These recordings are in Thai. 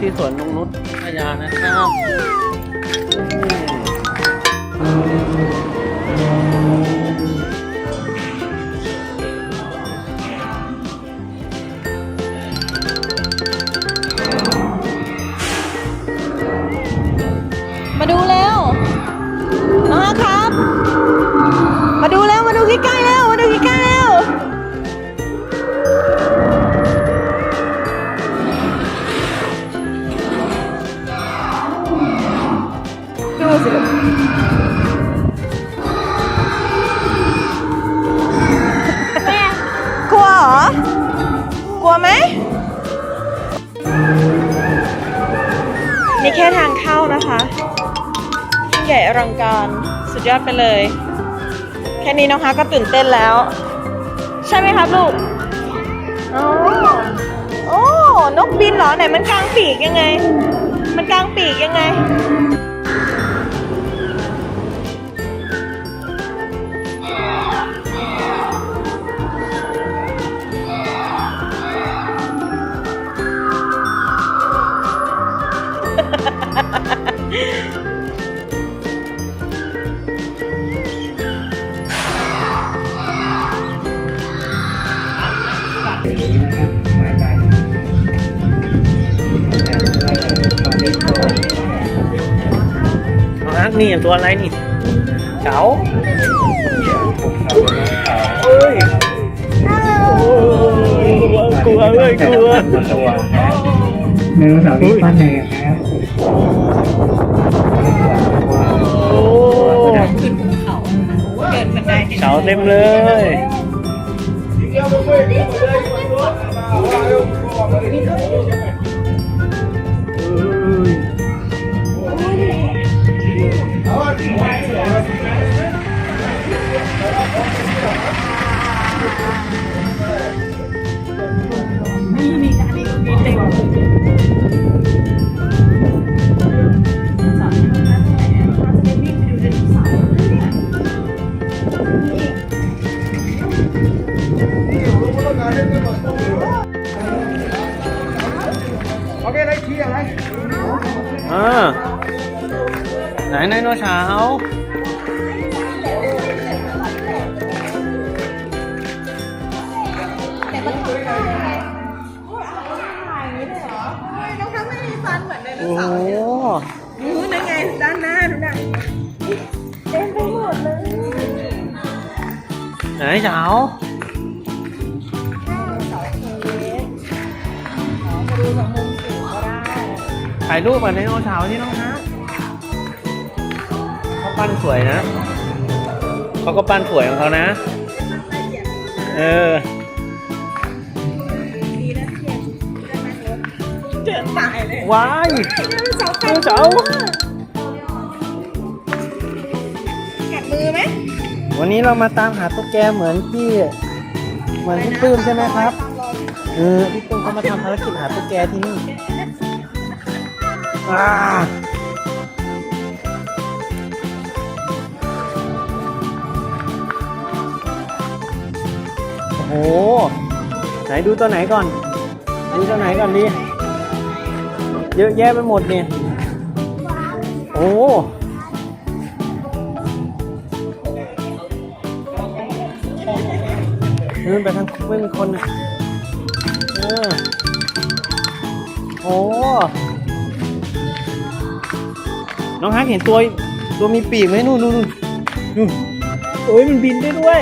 ที่สวนนงนุชพยานะครับ สิลูกกลัวเหรอ กลัวไหม นี่แค่ทางเข้านะคะใหญ่อลังการสุดยอดไปเลย แค่นี้นะคะก็ตื่นเต้นแล้ว ใช่ไหมครับลูกอ๋อโอ้ นกบินเหรอไหนมันกลางปีกยังไง มันกลางปีกยังไง กนี่ตัวอะไรนี่เก๋าเอ้ยกลัวเลยกลัวตัวไดโนเสาร์ที่ปั้นในนะครับ เสาเต็มเลย ไหนเสาเสาเค้กอ๋อมาดูจากมุมสูงก็ได้ถ่ายรูปกับไดโนเสาร์นี่น้องฮะเขาปั้นสวยนะเขาก็ปั้นสวยของเขานะ เออดีนะเทียนได้ไหมรถเจอตายเลยว้ายเสาไดโนเสาร์ วันนี้เรามาตามหาตุ๊กแกเหมือนที่เหมือนพี่ปื้มใช่ไหมครับเออพี่ปื้มเขามาทำภารกิจหาตุ๊กแกที่นี่อ่าโอ้โหไหนดูตัวไหนก่อน ดูตัวไหนก่อนดีเยอะแยะไปหมดเนี่ยโอ้ เดินไปทางไม่มีคนน่ะเออโอ้น้องฮักเห็นตัวตัวมีปีกไหมนู่นนู่นนู่นโอ้ยมันบินได้ด้วย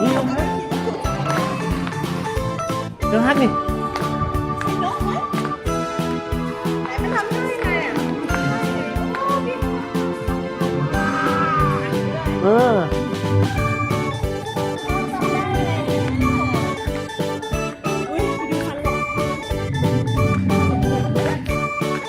นี่น้องฮักน้องฮักนี่น เอออุ้ยดูฟันหลอก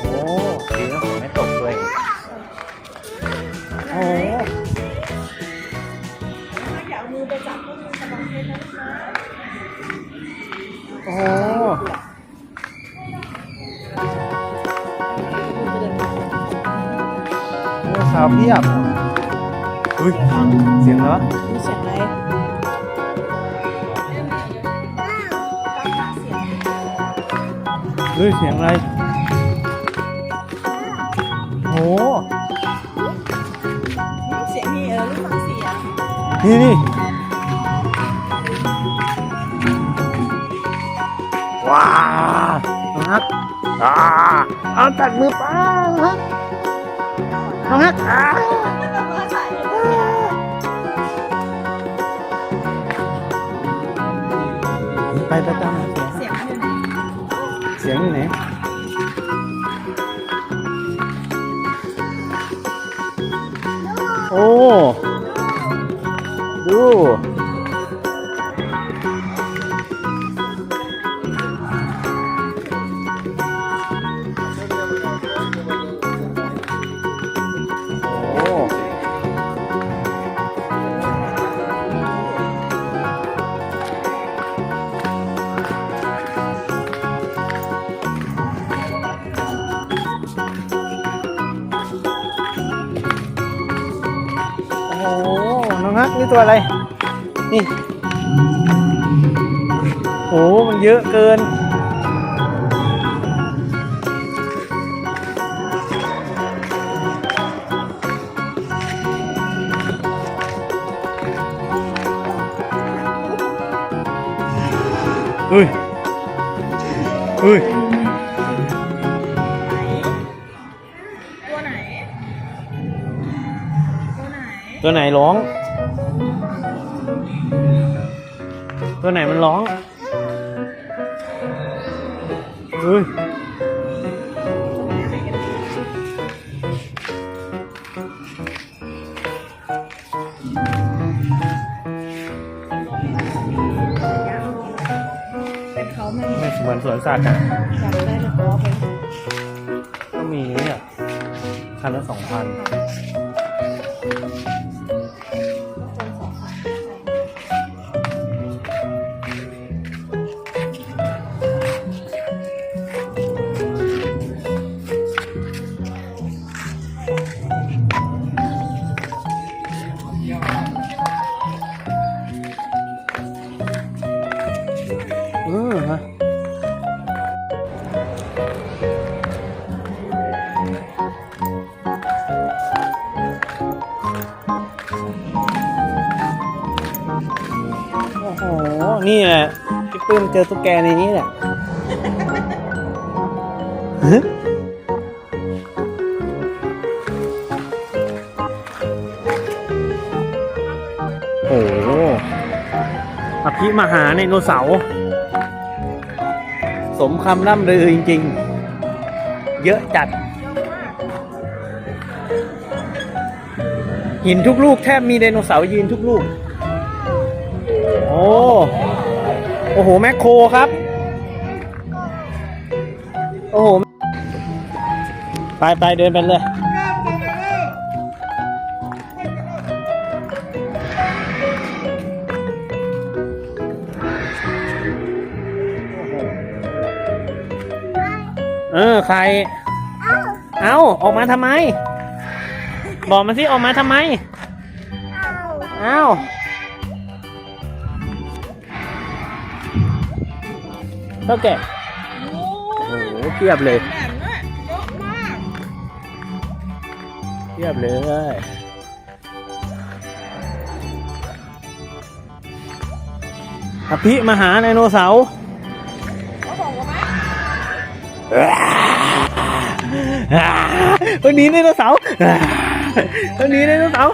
โอ้ดีนะผมไม่ตกด้วยโอ้อย่าเอามือไปจับก็มือสะบัดเลยนะลูกนะโหไดโนเสาร์เพียบ อุ้ยเสียงแล้วเสียงอะไรเฮ้ยเสียงอะไรโหเสียงนี่เออรู้ฟังเสียงนี่นี่ว้าครับอ่าเอาตัดมือเปล่าครั น้องฮักอ่าไปไปตามหาเสียงเสียงมันอยู่ไหนเสียงอยู่ไหนโอ้ดู โอ้โหน้องฮักนี่ตัวอะไร นี่ โอ้มันเยอะเกินอุ้ย ตัวไหนร้อง ตัวไหนมันร้องเฮ้ยเป็นเขาไหมไม่เหมือนสวนสัตว์อะจำได้เลยเพราะว่าเป็นก็มีเนี่ยคันละสองพันเนี่แหละพี่ปื้มเจอตุ๊กแกในนี้แหละโอ้โหอภิมหาไดโนเสาร์สมคำล่ำลือจริง ๆ เยอะจัด หินทุกลูกแทบมีไดโนเสาร์ยืนทุกลูก โอ้ โอ้โห แมคโครครับ โอ้โห ไปไปเดินไปเลย เออ ใคร เอาออกมาทำไม บอกมาสิ ออกมาทำไม เอา ท่าแก่โอ้โหเทียบเลยแบบนั้นเยอะมากเทียบเลยอภิมหาไดโนเสาร์เขาบอกว่าไหมตัวนี้ไดโนเสาร์ตัวนี้ไดโนเสาร์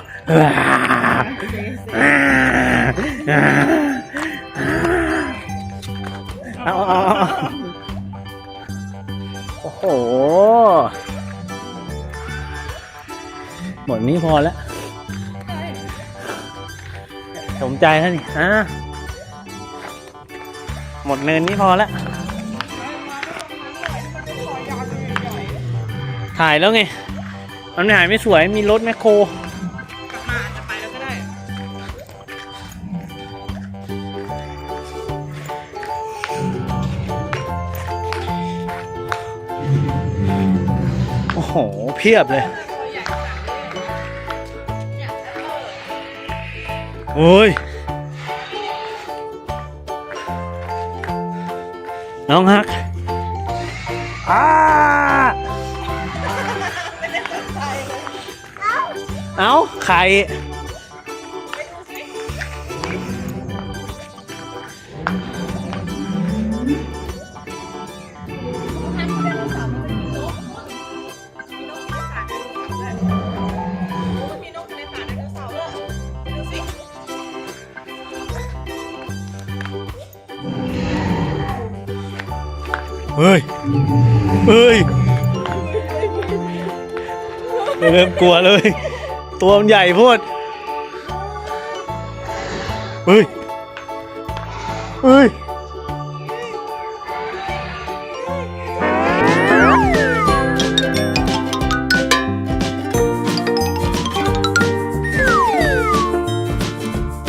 เอาเอา นี้พอแล้วสมใจแล้วนี่ฮะหมดเนินนี้พอแล้วถ่ายแล้วไง มันถ่ายไม่สวย มีรถแมคโครโอ้โห เพียบเลย โอ้ย น้องฮักอ้าเอาไข่ เฮ้ยเริ่มกลัวเลย ตัวมันใหญ่โพดเฮ้ยเฮ้ย